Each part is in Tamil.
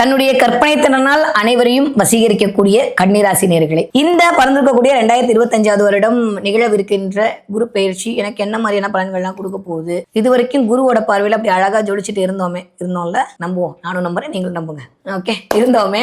தன்னுடைய கற்பனை திறனால் அனைவரையும் வசீகரிக்கக்கூடிய கன்னிராசி நேர்களை இந்த பறந்திருக்கக்கூடிய ரெண்டாயிரத்தி இருபத்தஞ்சாவது வருடம் நிகழவிருக்கின்ற குரு பயிற்சி எனக்கு என்ன மாதிரியான பலன்கள்லாம் கொடுக்க போகுது? இது வரைக்கும் குருவோட பார்வையில் அப்படி அழகா ஜொலிச்சுட்டு இருந்தோமே இருந்தோம்ல? நம்புவோம். நானும் நம்புறேன் நீங்களும் நம்புங்க. ஓகே இருந்தோமே.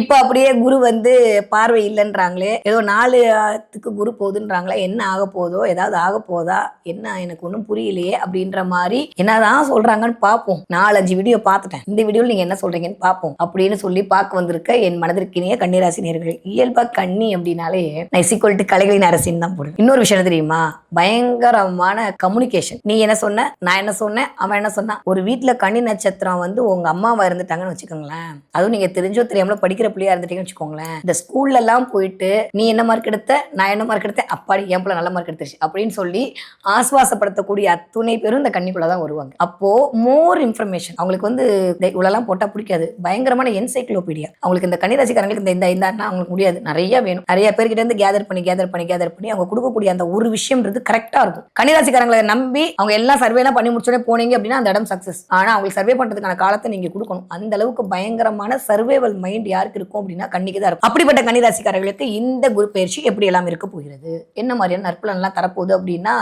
இப்போ அப்படியே குரு வந்து பார்வை இல்லைன்றாங்களே ஏதோ நாலு ஆத்துக்கு குரு போகுதுன்றாங்களே என்ன ஆக போதோ ஏதாவது ஆக போதா என்ன எனக்கு ஒன்றும் புரியலையே அப்படின்ற மாதிரி என்னதான் சொல்றாங்கன்னு பார்ப்போம். நாலஞ்சு வீடியோ பார்த்துட்டேன். இந்த வீடியோவில் நீங்க என்ன சொல்றீங்கன்னு பார்ப்போம். அப்படின்னு சொல்லி பார்க்க வந்திருக்க என் மனதிற்கினிய கன்னிராசி நேர்கள் இயல்பா கன்னி அப்படின்னாலே நான் டு கலைகளின் அரசின்னு தான் போடுவேன். இன்னொரு விஷயம் தெரியுமா? பயங்கரமான கம்யூனிகேஷன் நீ என்ன சொன்ன? நான் என்ன சொன்னேன்? அவன் என்ன சொன்னான் ஒரு வீட்டில் கன்னி நட்சத்திரம் வந்து உங்க அம்மாவா இருந்துட்டாங்கன்னு வச்சுக்கோங்களேன். அதுவும் நீங்க தெரிஞ்சோ தெரியாமல படிக்கிற பிள்ளையா இருந்துட்டீங்கன்னு வச்சுக்கோங்களேன். இந்த ஸ்கூல்ல எல்லாம் போயிட்டு நீ என்ன மார்க் எடுத்த? நான் என்ன மார்க் எடுத்தேன்? அப்பாடி என் பிள்ளை நல்ல மார்க் எடுத்துருச்சு. அப்படின்னு சொல்லி ஆஸ்வாசப்படுத்தக்கூடிய அத்துணை பேரும் இந்த கன்னிக்குள்ள தான் வருவாங்க. அப்போ மோர் இன்ஃபர்மேஷன் அவங்களுக்கு வந்து இந்த இவ்வளோலாம் போட்டால் பிடிக்காது. பயங்கரமான என்சைக்ளோபீடியா அவங்களுக்கு இந்த கன்னிராசிக்காரங்களுக்கு இந்த இந்த இந்தான்னா அவங்களுக்கு முடியாது. நிறைய வேணும். நிறைய பேர்கிட்ட இருந்து கேதர் பண்ணி கேதர் பண்ணி கேதர் பண்ணி அவங்க கொடுக்கக்கூடிய அந்த ஒரு விஷயம்ன்றது கரெக்டாக இருக்கும். கன்னிராசிக்காரங்களை நம்பி அவங்க எல்லாம் சர்வேலாம் பண்ணி முடிச்சோடனே போனீங்க அப்படின்னா அந்த இடம் சக்ஸஸ் ஆனால் அவங்களுக்கு சர்வே பண்ணுறதுக்கான காலத்தை நீங்கள் கொடுக்கணும். அந்த அளவுக்கு பயங்கரமான சர்வேவல் மைண்ட் யாருக்கு இருக்கும் அப்படின்னா கண்ணிக்கு தான் இருக்கும். அப்படிப்பட்ட கன்னிராசிக்காரர்களுக்கு இந்த குரு பயிற்சி எப்படி எல்லாம் இருக்க போகிறது? என்ன மாதிரியான நற்பலன்லாம் தரப்போகுது அப்படின்னா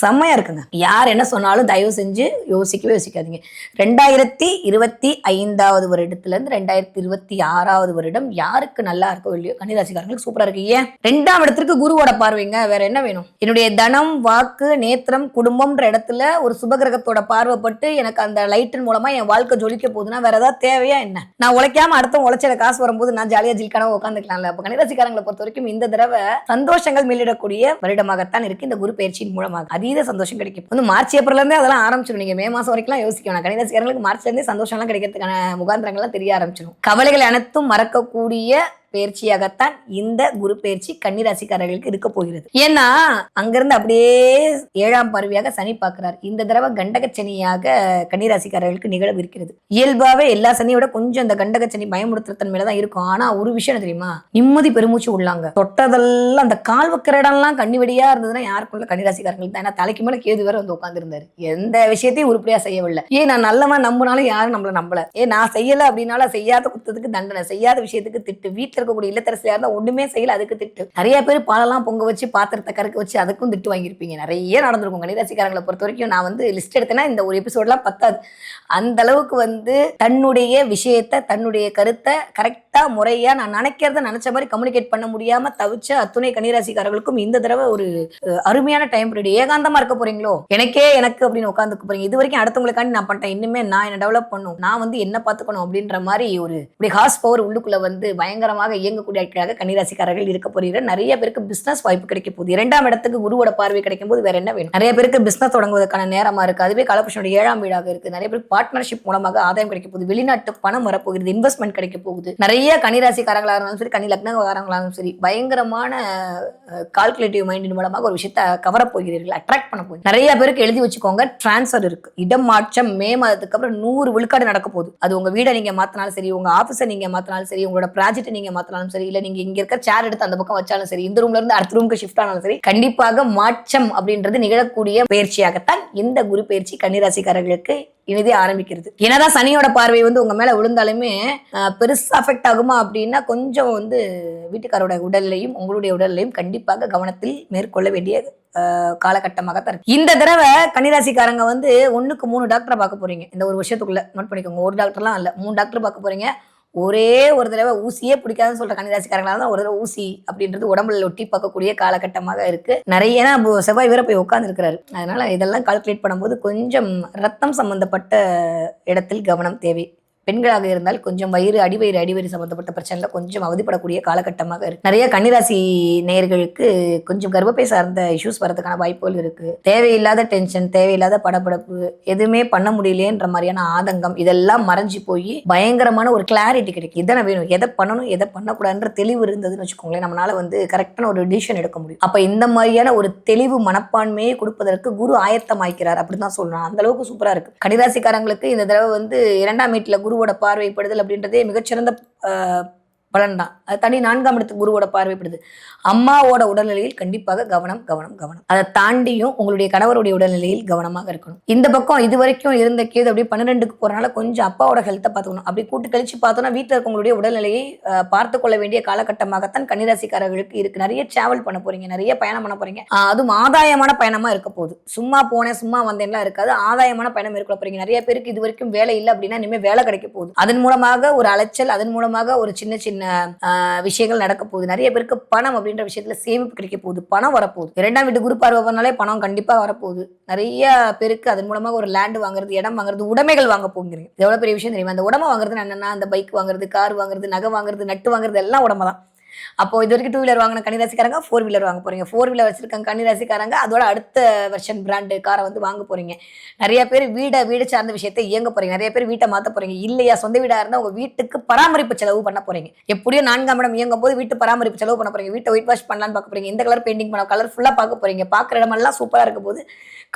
செம்மையா இருக்குங்க. யார் என்ன சொன்னாலும் தயவு செஞ்சு யோசிக்கவே யோசிக்காதீங்க. ரெண்டாயிரத்தி இருபத்தி ஐந்தாவது வருடத்துல ரெண்டாயிரத்தி இருபத்தி ஆறாவது வருடம் யாருக்கு நல்லா இருக்கோ இல்லையோ கன்னிராசிக்காரங்களுக்கு சூப்பரா இருக்கு. ஏன்? ரெண்டாம் இடத்திற்கு குருவோட பார்வைங்க வேற என்ன வேணும்? என்னுடைய தனம் வாக்கு நேத்திரம் குடும்பம்ன்ற இடத்துல ஒரு சுபகிரகத்தோட பார்வைப்பட்டு எனக்கு அந்த லைட்டின் மூலமா என் வாழ்க்கை ஜொலிக்க போகுதுன்னா வேற ஏதாவது தேவையா என்ன? நான் உழைக்காம அடுத்த உழைச்சல காசு வரும்போது நான் ஜாலியா ஜில்கான உட்காந்துக்கலாம்ல அப்ப கன்னிராசிக்காரங்களை பொறுத்த வரைக்கும் இந்த தடவை சந்தோஷங்கள் மேலிடக்கூடிய வருடமாகத்தான் இருக்கு இந்த குரு பயிற்சியின் மூலமாக. அதீத சந்தோஷம் கிடைக்கும். வந்து மார்ச் ஏப்ரல் இருந்தே அதெல்லாம் ஆரம்பிச்சிடும் நீங்க மே மாசம் வரைக்கும் யோசிக்க வேணாம். கன்னிராசிக்காரங்களுக்கு மார்ச்ல இருந்தே சந்தோஷம்லாம் கிடைக்கிறதுக்கான முகாந்திரங்கள்லாம் தெரியாது ஆரம்பிச்சிடும் கவலைகள் அனைத்தும் மறக்கக்கூடிய பயிற்சியாகத்தான் இந்த குரு பயிற்சி கன்னிராசிக்காரர்களுக்கு இருக்க போகிறது. ஏன்னா அங்கிருந்து அப்படியே ஏழாம் பருவியாக சனி பார்க்கிறார். இந்த தடவை கண்டக சனியாக கன்னிராசிக்காரர்களுக்கு நிகழவிருக்கிறது இயல்பாவே எல்லா சனியோட கொஞ்சம் இந்த கண்டக சனி பயமுறுத்துற தன்மையில தான் இருக்கும். ஆனா ஒரு விஷயம் தெரியுமா? நிம்மதி பெருமூச்சு உள்ளாங்க. தொட்டதெல்லாம் அந்த கால் வைக்கிற இடம்லாம் கண்ணிவெடியா இருந்ததுன்னா யாருக்குள்ள கன்னிராசிக்காரங்களுக்கு தான். ஏன்னா தலைக்கு மேல கேது வேற வந்து உட்காந்துருந்தாரு எந்த விஷயத்தையும் உருப்படியா செய்யவில்லை. ஏன் நான் நல்லவன் நம்பினாலும் யாரும் நம்மள நம்பல. ஏன் நான் செய்யல அப்படின்னாலும் செய்யாத குத்தத்துக்கு தண்டனை செய்யாத விஷயத்துக்கு திட்டு வீட்டுல இருக்கக்கூடிய இல்லத்தரசியா இருந்தா ஒண்ணுமே செய்யல அதுக்கு திட்டு. நிறைய பேர் பாலெல்லாம் பொங்க வச்சு பாத்திரத்தை கறக்க வச்சு அதுக்கும் திட்டு வாங்கியிருப்பீங்க. நிறைய நடந்திருக்கும். கணிராசிக்காரங்களை பொறுத்த வரைக்கும் நான் வந்து லிஸ்ட் எடுத்தேன்னா இந்த ஒரு எபிசோட்லாம் பத்தாது. அந்த அளவுக்கு வந்து தன்னுடைய விஷயத்தை தன்னுடைய கருத்தை கரெக்டா முறையா நான் நினைக்கிறத நினைச்ச மாதிரி கம்யூனிகேட் பண்ண முடியாம தவிச்ச அத்துணை கணிராசிக்காரர்களுக்கும் இந்த தடவை ஒரு அருமையான டைம் பீரியட் ஏகாந்தமா இருக்க போறீங்களோ? எனக்கே எனக்கு அப்படின்னு உட்காந்துக்க போறீங்க. இது வரைக்கும் அடுத்தவங்களுக்காண்டி நான் பண்ணிட்டேன். இனிமே நான் என்ன டெவலப் பண்ணும்? நான் வந்து என்ன பார்த்துக்கணும் அப்படின்ற மாதிரி ஒரு இப்படி ஹார்ஸ் பவர் உள்ளுக்குள்ள வந்து பயங்கரமாக இயங்கக்கூடிய ஆட்களாக கன்னிராசிக்காரர்கள் இருக்க போறீங்க. நிறைய பேருக்கு பிசினஸ் வாய்ப்பு கிடைக்க போகுது. இரண்டாம் இடத்துக்கு குருவோட பார்வை கிடைக்கும் போது வேற என்ன வேணும்? நிறைய பேருக்கு பிசினஸ் தொடங்குவதற்கான நேரமா இருக்கு. அதுவே கலபுஷனுடைய ஏழாம் வீடாக இருக்கு. நிறைய பேருக்கு பார்ட்னர்ஷிப் மூலமாக ஆதாயம் கிடைக்க போகுது. வெளிநாட்டு பணம் வரப்போகிறது இன்வெஸ்ட்மெண்ட் கிடைக்க போகுது. நிறைய கன்னிராசிக்காரங்களாக இருந்தாலும் சரி கன்னி லக்னக்காரங்களாலும் சரி பயங்கரமான கால்குலேட்டிவ் மைண்டின் மூலமாக ஒரு விஷயத்தை கவரப் போகிறீர்கள் அட்ராக்ட் பண்ண போகுது நிறைய பேருக்கு எழுதி வச்சுக்கோங்க டிரான்ஸ்ஃபர் இருக்கு. இடம் மாற்றம் மே மாதத்துக்கு அப்புறம் நூறு விழுக்காடு நடக்க போகுது. அது உங்க வீடை நீங்க மாத்தினாலும் சரி உங்க ஆஃபீஸை நீங்க மாத்தினாலும் சரி உங்களோட ப்ராஜெக்ட் நீங்க மாத்தினாலும் சரி இல்ல நீங்க இங்க இருக்க சேர் எடுத்து அந்த பக்கம் வச்சாலும் சரி இந்த ரூம்ல இருந்து அடுத்த ரூமுக்கு ஷிஃப்ட் ஆனாலும் சரி கண்டிப்பாக மாற்றம் அப்படின்றது நிகழக்கூடிய பயிற்சியாகத்தான் இந்த குரு பயிற்சி கன்னிராசிக்காரர்களுக்கு இனிதே ஆரம்பிக்கிறது. என்னதான் சனியோட பார்வை வந்து உங்க மேல விழுந்தாலுமே பெருசா அஃபெக்ட் ஆகுமா அப்படின்னா கொஞ்சம் வந்து வீட்டுக்காரோட உடல்லையும் உங்களுடைய உடல்லையும் கண்டிப்பாக கவனத்தில் மேற்கொள்ள வேண்டிய காலகட்டமாகத்தான் காலகட்டமாக தான் இருக்கு. இந்த தடவை கன்னிராசிக்காரங்க வந்து ஒண்ணுக்கு மூணு டாக்டரை பார்க்க போறீங்க. இந்த ஒரு வருஷத்துக்குள்ள நோட் பண்ணிக்கோங்க. ஒரு டாக்டர்லாம் இல்ல மூணு டாக்டர் பார்க்க போறீங்க. ஒரே ஒரு தடவை ஊசியே பிடிக்காதுன்னு சொல்ற கன்னிராசிக்காரங்களால தான் ஒரு தடவை ஊசி அப்படின்றது உடம்புல ஒட்டி பார்க்கக்கூடிய காலகட்டமாக இருக்கு. நிறைய ஏன்னா செவ்வாய் வேற போய் உட்காந்துருக்கிறாரு அதனால இதெல்லாம் கால்குலேட் பண்ணும்போது கொஞ்சம் ரத்தம் சம்பந்தப்பட்ட இடத்தில் கவனம் தேவை. பெண்களாக இருந்தால் கொஞ்சம் வயிறு அடிவயிறு அடிவயிறு சம்பந்தப்பட்ட பிரச்சனைல கொஞ்சம் அவதிப்படக்கூடிய காலகட்டமாக இருக்கு. நிறைய கன்னிராசி நேயர்களுக்கு கொஞ்சம் கர்ப்பப்பை சார்ந்த இஷ்யூஸ் வரதுக்கான வாய்ப்புகள் இருக்கு. தேவையில்லாத டென்ஷன் தேவையில்லாத படபடப்பு எதுவுமே பண்ண முடியலையேன்ற மாதிரியான ஆதங்கம் இதெல்லாம் மறைஞ்சு போய் பயங்கரமான ஒரு கிளாரிட்டி கிடைக்கும். இதனை வேணும்? எதை பண்ணணும்? எதை பண்ணக்கூடாதுன்ற தெளிவு இருந்ததுன்னு வச்சுக்கோங்களேன் நம்மளால வந்து கரெக்டான ஒரு டிசிஷன் எடுக்க முடியும். அப்ப இந்த மாதிரியான ஒரு தெளிவு மனப்பான்மையை கொடுப்பதற்கு குரு ஆயத்தமாய்க்கிறார். அப்படின்னு தான் சொல்லணும். அந்த அளவுக்கு சூப்பரா இருக்கு. கன்னிராசிக்காரங்களுக்கு இந்த தடவை வந்து இரண்டாம் வீட்டுல குருவோட பார்வைப்படுதல் அப்படின்றதே மிகச்சிறந்த பலன் தான் அது தனி நான்காம் இடத்து குருவோட பார்வைப்படுது. அம்மாவோட உடல்நிலையில் கண்டிப்பாக கவனம் கவனம் கவனம். அதை தாண்டியும் உங்களுடைய கணவருடைய உடல்நிலையில் கவனமாக இருக்கணும். இந்த பக்கம் இது வரைக்கும் இருந்த கேது அப்படியே பன்னிரெண்டுக்கு போறனால கொஞ்சம் அப்பாவோட ஹெல்த்தை பார்த்துக்கணும். அப்படி கூட்டு கழிச்சு பார்த்தோம்னா வீட்டில் இருக்கவங்களுடைய உடல்நிலையை பார்த்து கொள்ள வேண்டிய காலகட்டமாகத்தான் கன்னிராசிக்காரர்களுக்கு இருக்கு. நிறைய டிராவல் பண்ண போறீங்க நிறைய பயணம் பண்ண போறீங்க. அதுவும் ஆதாயமான பயணமா இருக்க போகுது. சும்மா போனேன் சும்மா வந்தேன்லாம் இருக்காது. ஆதாயமான பயணம் மேற்கொள்ள போறீங்க. நிறைய பேருக்கு இது வரைக்கும் வேலை இல்லை அப்படின்னா இனிமேல் வேலை கிடைக்க போகுது. அதன் மூலமாக ஒரு அலைச்சல் அதன் மூலமாக ஒரு சின்ன சின்ன விஷயங்கள் நடக்க போகுது. நிறைய பேருக்கு பணம் அப்படின்ற விஷயத்துல சேமிப்பு கிடைக்க போகுது. பணம் வரப்போகுது. இரண்டாம் வீட்டு குரு பார்வை பண்ணாலே பணம் கண்டிப்பா வரப்போகுது. நிறைய பேருக்கு அதன் மூலமாக ஒரு லேண்டு வாங்குறது இடம் வாங்குறது உடைமைகள் வாங்க போகிறீங்க. எவ்வளோ எவ்வளவு பெரிய விஷயம் தெரியுமா? அந்த உடம்பு வாங்குறது என்னன்னா அந்த பைக் வாங்குறது கார் வாங்குறது நகை வாங்குறது நட்டு வாங்குறது எல்லாம் உடம்பு தான் அப்போ இது வரைக்கும் டூ வீலர் வாங்கின கன்னிராசிக்காரங்க ஃபோர் வீலர் வாங்க போறீங்க. ஃபோர் வீலர் வச்சிருக்காங்க கன்னிராசிக்காரங்க அதோட அடுத்த வெர்ஷன் பிராண்டு காரை வந்து வாங்க போறீங்க. நிறைய பேர் வீடை வீடு சார்ந்த விஷயத்தை இயங்க போறீங்க. நிறைய பேர் வீட்டை மாத்த போறீங்க. இல்லையா சொந்த வீடா இருந்தா உங்க வீட்டுக்கு பராமரிப்பு செலவு பண்ண போறீங்க. எப்படியும் நான்காம் இடம் இயங்கும் போது வீட்டு பராமரிப்பு செலவு பண்ண போறீங்க. வீட்டை ஒயிட் வாஷ் பண்ணலாம்னு பார்க்க போறீங்க. இந்த கலர் பெயிண்டிங் பண்ண கலர்ஃபுல்லா பார்க்க போறீங்க. பார்க்குற இடமெல்லாம் சூப்பரா இருக்கும் போது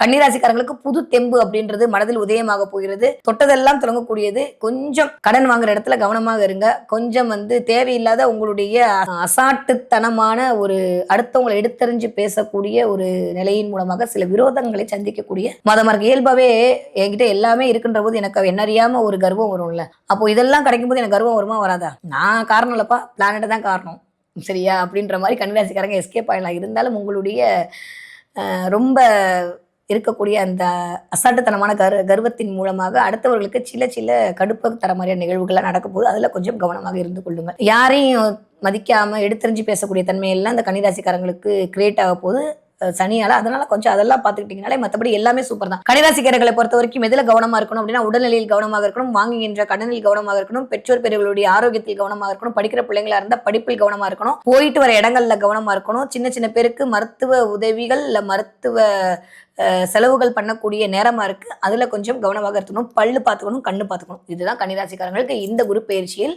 கன்னிராசிக்காரங்களுக்கு புது தெம்பு அப்படின்றது மனதில் உதயமாக போகிறது. தொட்டதெல்லாம் தொடங்கக்கூடியது. கொஞ்சம் கடன் வாங்குற இடத்துல கவனமாக இருங்க. கொஞ்சம் வந்து தேவையில்லாத உங்களுடைய அசாட்டுத்தனமான ஒரு அடுத்தவங்களை எடுத்தறிஞ்சு பேசக்கூடிய ஒரு நிலையின் மூலமாக சில விரோதங்களை சந்திக்கக்கூடிய மதமா இருக்கு இயல்பாவே என்கிட்ட எல்லாமே இருக்கின்ற போது எனக்கு என்னறியாம ஒரு கர்வம் வரும்ல. அப்போ இதெல்லாம் கிடைக்கும் போது எனக்கு கர்வம் வருமா வராதா? நான் காரணம் இல்லப்பா. பிளானட் தான் காரணம். சரியா? அப்படின்ற மாதிரி கன்னிராசிக்காரங்க எஸ்கேப் ஆகலாம் இருந்தாலும் உங்களுடைய ரொம்ப இருக்கக்கூடிய அந்த அசாட்டுத்தனமான கரு கர்வத்தின் மூலமாக அடுத்தவர்களுக்கு சில சில கடுப்பு தர மாதிரியான நிகழ்வுகள்லாம் நடக்கும் போது அதில் கொஞ்சம் கவனமாக இருந்து கொள்ளுங்கள். யாரையும் மதிக்காம எடுத்தறிஞ்சு பேசக்கூடிய தன்மையெல்லாம் அந்த கன்னிராசிக்காரங்களுக்கு கிரியேட் ஆக போது சனியால. அதனால கொஞ்சம் அதெல்லாம் பாத்துக்கிட்டீங்கனாலே மற்றபடி எல்லாமே சூப்பர் தான். கன்னிராசிக்காரர்களை பொறுத்த வரைக்கும் எதில் கவனமா இருக்கணும் அப்படின்னா உடல்நிலையில் கவனமாக இருக்கணும் வாங்குகின்ற கடனில் கவனமாக இருக்கணும் பெற்றோர் பெரியவர்களுடைய ஆரோக்கியத்தில் கவனமாக இருக்கணும் படிக்கிற பிள்ளைங்களா இருந்தால் படிப்பில் கவனமா இருக்கணும் போயிட்டு வர இடங்கள்ல கவனமா இருக்கணும். சின்ன சின்ன பேருக்கு மருத்துவ உதவிகள் இல்லை மருத்துவ செலவுகள் பண்ணக்கூடிய நேரமா இருக்கு. அதுல கொஞ்சம் கவனமாக இருக்கணும். பல்லு பார்த்துக்கணும் கண்ணு பார்த்துக்கணும். இதுதான் கன்னிராசிக்காரங்களுக்கு இந்த குரு பயிற்சியில்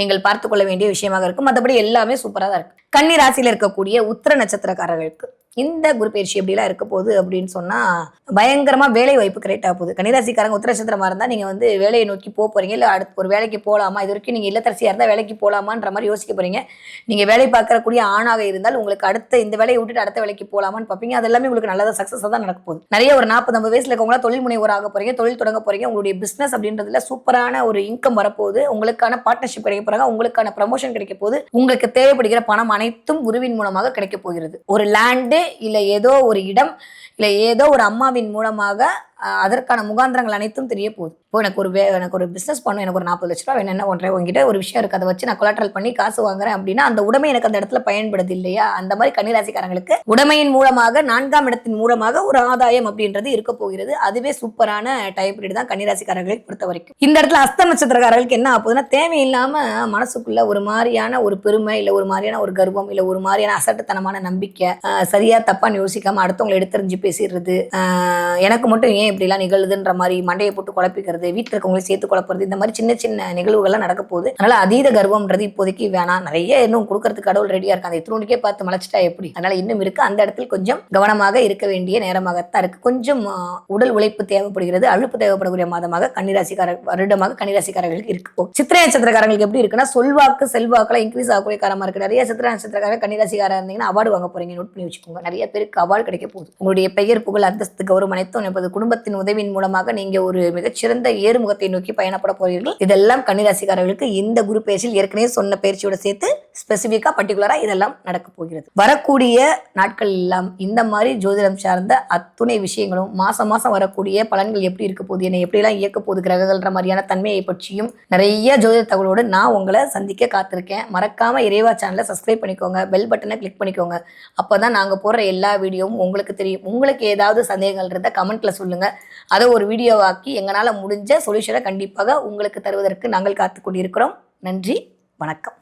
நீங்கள் பார்த்து கொள்ள வேண்டிய விஷயமாக இருக்கும் மற்றபடி எல்லாமே சூப்பராக தான் இருக்கு. கன்னிராசியில் இருக்கக்கூடிய உத்திர நட்சத்திரக்காரர்களுக்கு இந்த குரு பயிற்சி எப்படிலாம் இருக்க போகுது அப்படின்னு சொன்னா பயங்கரமா வேலை வாய்ப்பு கிரியேட் ஆக போகுது. கன்னிராசிக்காரங்க உத்திர நட்சத்திரமா இருந்தா நீங்க வந்து வேலையை நோக்கி போக போறீங்க. இல்ல அடுத்து ஒரு வேலைக்கு போகலாமா இது வரைக்கும் நீங்க இல்லத்தரசியா இருந்தா வேலைக்கு போகலாமான்ற மாதிரி யோசிக்க போறீங்க. நீங்க வேலை பார்க்கக்கூடிய ஆணாக இருந்தால் உங்களுக்கு அடுத்த இந்த வேலையை விட்டுட்டு அடுத்த வேலைக்கு போகலாமான்னு பார்ப்பீங்க. அது எல்லாமே உங்களுக்கு நல்லதா சக்ஸஸாக தான் நடக்க போகுது. நிறைய ஒரு நாற்பது ஐம்பது வயசுல இருக்கவங்களா தொழில் முனைவோர் ஆக போறீங்க. தொழில் தொடங்க போறீங்க. உங்களுடைய பிசினஸ் அப்படின்றதுல சூப்பரான ஒரு இன்கம் வரப்போகுது. உங்களுக்கான பார்ட்னர்ஷிப் கிடைக்க போறாங்க. உங்களுக்கான ப்ரமோஷன் கிடைக்க போகுது. உங்களுக்கு தேவைப்படுகிற பணம் அனைத்தும் குருவின் மூலமாக கிடைக்க போகிறது. ஒரு லேண்டு இல்லை ஏதோ ஒரு இடம் இல்லை ஏதோ ஒரு அம்மாவின் மூலமாக அதற்கான முகாந்திரங்கள் அனைத்தும் தெரிய போகுது. இப்போ எனக்கு ஒரு வே- எனக்கு ஒரு பிஸ்னஸ் பண்ணும் எனக்கு ஒரு நாற்பது லட்ச ரூபா வேணும் என்ன ஒன்றே உங்ககிட்ட ஒரு விஷயம் இருக்கு அதை வச்சு நான் கொலாட்ரல் பண்ணி காசு வாங்குறேன் அப்படின்னா அந்த உடைமை எனக்கு அந்த இடத்துல பயன்படுது இல்லையா? அந்த மாதிரி கன்னிராசிக்காரங்களுக்கு உடமையின் மூலமாக நான்காம் இடத்தின் மூலமாக ஒரு ஆதாயம் அப்படின்றது இருக்க போகிறது. அதுவே சூப்பரான டைம் பீரியட் தான் கன்னிராசிக்காரர்களை பொறுத்த வரைக்கும் இந்த இடத்துல அஸ்த நட்சத்திரக்காரர்களுக்கு என்ன ஆகுதுன்னா தேவையில்லாம மனசுக்குள்ள ஒரு மாதிரியான ஒரு பெருமை இல்ல ஒரு மாதிரியான ஒரு கர்வம் இல்ல ஒரு மாதிரியான அசட்டுத்தனமான நம்பிக்கை சரியா தப்பான்னு யோசிக்காம அடுத்தவங்களை எடுத்தறிஞ்சு பேசிடுறது எனக்கு மட்டும் ஏன் இப்படிலாம் நிகழுதுன்ற மாதிரி மண்டையை போட்டு குழப்பிக்கிறது வீட்டில் இருக்கவங்களையும் சேர்த்து குழப்புறது இந்த மாதிரி சின்ன சின்ன நிகழ்வுகள்லாம் நடக்க போகுது. அதனால அதீத கர்வம்ன்றது இப்போதைக்கு வேணாம். நிறைய இன்னும் கொடுக்கறதுக்கு கடவுள் ரெடியா இருக்கு அந்த இத்தினோண்டுக்கே பார்த்து மலைச்சிட்டா எப்படி? அதனால இன்னும் இருக்கு. அந்த இடத்துல கொஞ்சம் கவனமாக இருக்க வேண்டிய நேரமாகத்தான் இருக்கு. கொஞ்சம் உடல் உழைப்பு தேவைப்படுகிறது. அழுப்பு தேவைப்படக்கூடிய மாதமாக கன்னிராசிக்கார வருடமாக கன்னிராசிக்காரர்களுக்கு இருக்கு. சித்திரை நட்சத்திரக்காரங்களுக்கு எப்படி இருக்குன்னா சொல்வாக்கு செல்வாக்கெல்லாம் இன்க்ரீஸ் ஆகக்கூடிய காரமா இருக்கு. நிறைய சித்திரை நட்சத்திரக்காரர் கன்னிராசிக்காரர் இருந்தீங்கன்னா அவார்டு வாங்க போறீங்க நோட் பண்ணி வச்சுக்கோங்க. நிறைய பேருக்கு அவார்டு கிடைக்க போகுது. உங்களுடைய பெயர் புகழ் அந்தஸ்து கௌரவம் அனைத்தும் என்பது குடும்பத்தின் உதவியின் மூலமாக நீங்க ஒரு மிகச்சிறந்த ஏறுமுகத்தை நோக்கி பயணப்பட போகிறீர்கள் இதெல்லாம் கன்னிராசிக்காரர்களுக்கு இந்த குரு பயிற்சியில் ஏற்கனவே சொன்ன பயிற்சியோட சேர்த்து ஸ்பெசிஃபிக்காக பர்டிகுலராக இதெல்லாம் நடக்க போகிறது. வரக்கூடிய நாட்கள் எல்லாம் இந்த மாதிரி ஜோதிடம் சார்ந்த அத்துணை விஷயங்களும் மாசம் மாசம் வரக்கூடிய பலன்கள் எப்படி இருக்க போகுது என்னை எப்படிலாம் இயக்க போகுது கிரகங்கள்ன்ற மாதிரியான தன்மையை பற்றியும் நிறைய ஜோதிட தகவலோடு நான் உங்களை சந்திக்க காத்திருக்கேன். மறக்காமல் இறைவா சேனலை சப்ஸ்கிரைப் பண்ணிக்கோங்க பெல் பட்டனை கிளிக் பண்ணிக்கோங்க. அப்போ தான் நாங்கள் போடுற எல்லா வீடியோவும் உங்களுக்கு தெரியும். உங்களுக்கு ஏதாவது சந்தேகங்கள் இருந்தால் கமெண்ட்டில் சொல்லுங்கள் அதை ஒரு வீடியோவாக்கி எங்களால் முடிஞ்ச சொல்யூஷனை கண்டிப்பாக உங்களுக்கு தருவதற்கு நாங்கள் காத்து கொண்டிருக்கிறோம். நன்றி வணக்கம்.